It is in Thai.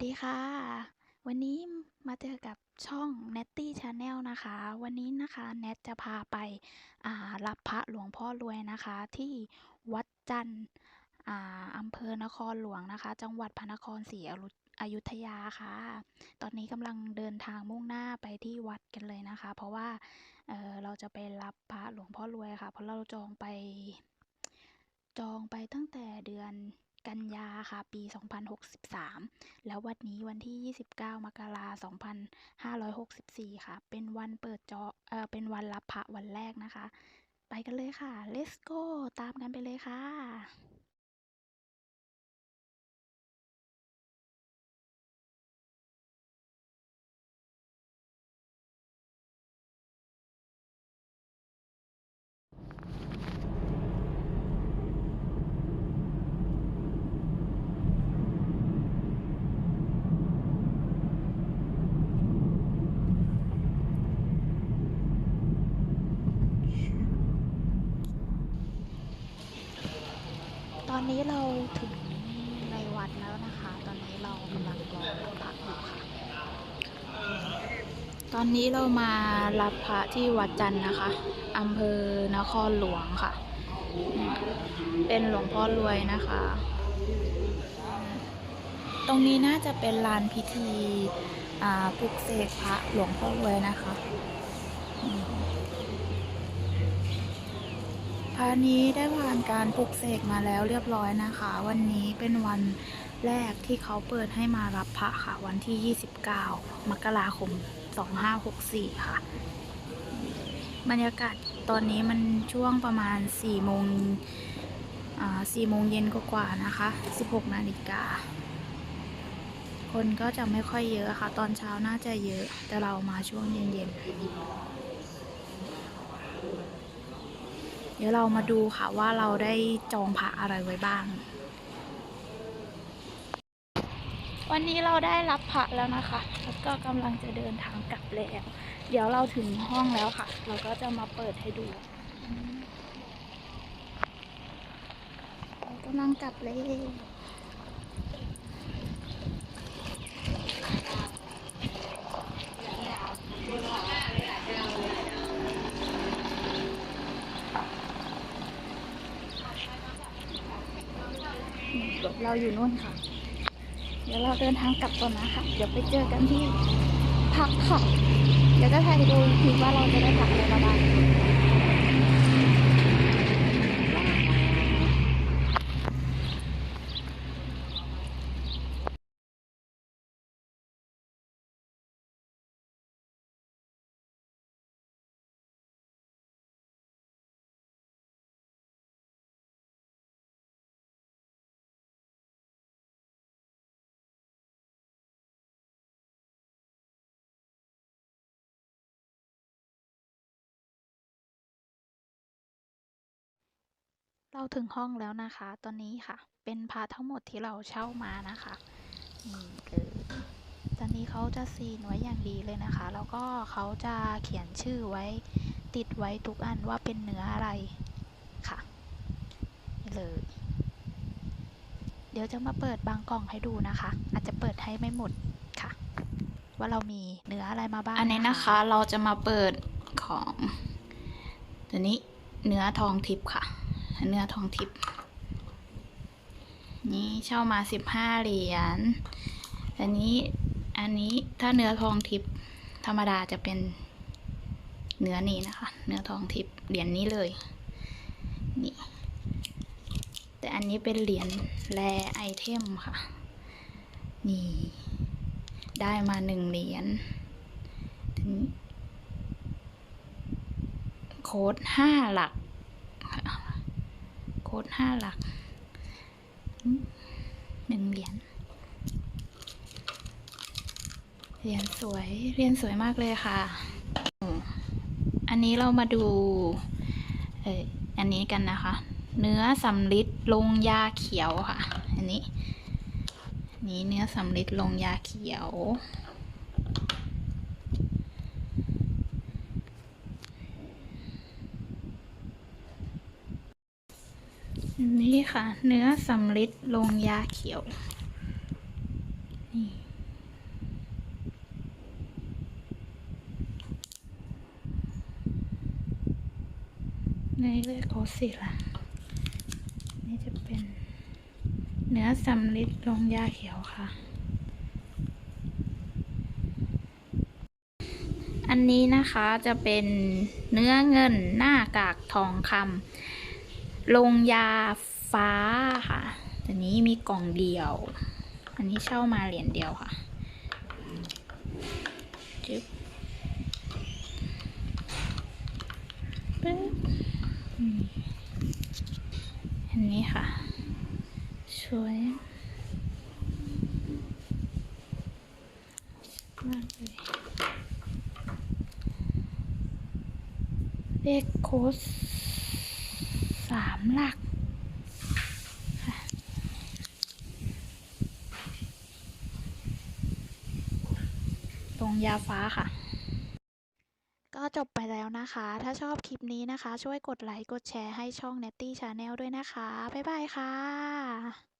สดีค่ะ วันนี้มาเจอกับช่อง Natty Channel นะคะ วันนี้นะคะแนทจะพาไปารับพระหลวงพ่อรวยนะคะ ที่วัดจันทร์อ่าอำเภอนครหลวงนะคะ จังหวัดพระนครศรีอยุอยุธยาค่ะ ตอนนี้กำลังเดินทางมุ่งหน้าไปที่วัดกันเลยนะคะ เพราะว่าเเราจะไปรับพระหลวงพ่อรวยค่ะ เพราะเราจองไป จองไปตั้งแต่เดือน กันยาค่ะ ปี 2063 แล้ววันนี้วันที่ 29 มกราคม 2564 ค่ะ เป็นวันเปิดจอเอ่อเป็นวันรับพระวันแรกนะคะ ไปกันเลยค่ะ let's go ตามกันไปเลยค่ะ ตอ นนี้เราถึงในวัดแล้วนะคะ ตอนนี้เรากำลังรอรับพระอยู่ค่ะ ตอนนี้เรามารับพระที่วัดจันทร์นะคะอำเภอนครหลวงค่ะ เป็นหลวงพ่อรวยนะคะ ตรงนี้น่าจะเป็นลานพิธีปลุกเสกพระหลวงพ่อรวยนะคะอืม พระนี้ได้ผ่านการปลุกเสกมาแล้วเรียบร้อยนะคะ วันนี้เป็นวันแรกที่เขาเปิดให้มารับพระค่ะ วันที่ 29 มกราคม 2564 ค่ะ บรรยากาศตอนนี้มันช่วงประมาณ 4 โมงอ่า4โมงเย็นกว่าๆนะคะ 16 นาฬิกา คนก็จะไม่ค่อยเยอะค่ะ ตอนเช้าน่าจะเยอะ แต่เรามาช่วงเย็นๆ เดี๋ยวเรามาดูค่ะว่าเราได้จองพระอะไรไว้บ้าง วันนี้เราได้รับพระแล้วนะคะ แล้วก็กำลังจะเดินทางกลับแล้ว เดี๋ยวเราถึงห้องแล้วค่ะ เราก็จะมาเปิดให้ดูเรากำลังกลับเลย เราอยู่นู่นค่ะ เดี๋ยวเราเดินทางกลับก่อนนะคะเดี๋ยวไปเจอกันที่พักค่ะ เดี๋ยวจะถ่ายดูทีว่าเราจะได้พักอะไรมาบ้าง เราถึงห้องแล้วนะคะ ตอนนี้ค่ะ เป็นพาทั้งหมดที่เราเช่ามานะคะนี่เลยตอนนี้เขาจะซีนไว้อย่างดีเลยนะคะ แล้วก็เขาจะเขียนชื่อไว้ติดไว้ทุกอันว่าเป็นเนื้ออะไรค่ะนี่เลยเดี๋ยวจะมาเปิดบางกล่องให้ดูนะคะ อาจจะเปิดให้ไม่หมดค่ะ ว่าเรามีเนื้ออะไรมาบ้างอันนี้นะคะ เราจะมาเปิดของตัวนี้เนื้อทองทิพย์ค่ะ เนื้อทองทิพย์นี่เช่ามาสิบห้าเหรียญอันนี้อันนี้ถ้าเนื้อทองทิพย์ธรรมดาจะเป็นเนื้อนี้นะคะ เนื้อทองทิพย์เหรียญนี้เลยนี่แต่อันนี้เป็นเหรียญแร่ไอเทมค่ะ นี่ ได้มาหนึ่งเหรียญโค้ดห้าหลัก ดห้าหลักหนึ่งเหรียญเหรียญสวยเหรียญสวยมากเลยค่ะ อันนี้เรามาดูเอออันนี้กันนะคะ เนื้อสำลิดลงยาเขียวค่ะ อันนี้ นี้เนื้อสำลิดลงยาเขียว นี่ค่ะ เนื้อสำลิดลงยาเขียวนี่นเรียกโคสิล่ะนี่จะเป็นเนื้อสำลิดลงยาเขียวค่ะ อันนี้นะคะจะเป็นเนื้อเงินหน้ากากทองคำ ลงยาฟ้าค่ะอันนี้มีกล่องเดียว อันนี้เช่ามาเหรียญเดียวค่ะจึ๊บปึ๊บอืมอันนี้ค่ะ สวยมากเลยเลขโค้ด สามหลักตรงยาฟ้าค่ะ ก็จบไปแล้วนะคะ ถ้าชอบคลิปนี้นะคะ ช่วยกดไลค์ กดแชร์ให้ช่อง Netty Channel ด้วยนะคะ บ๊ายบายค่ะ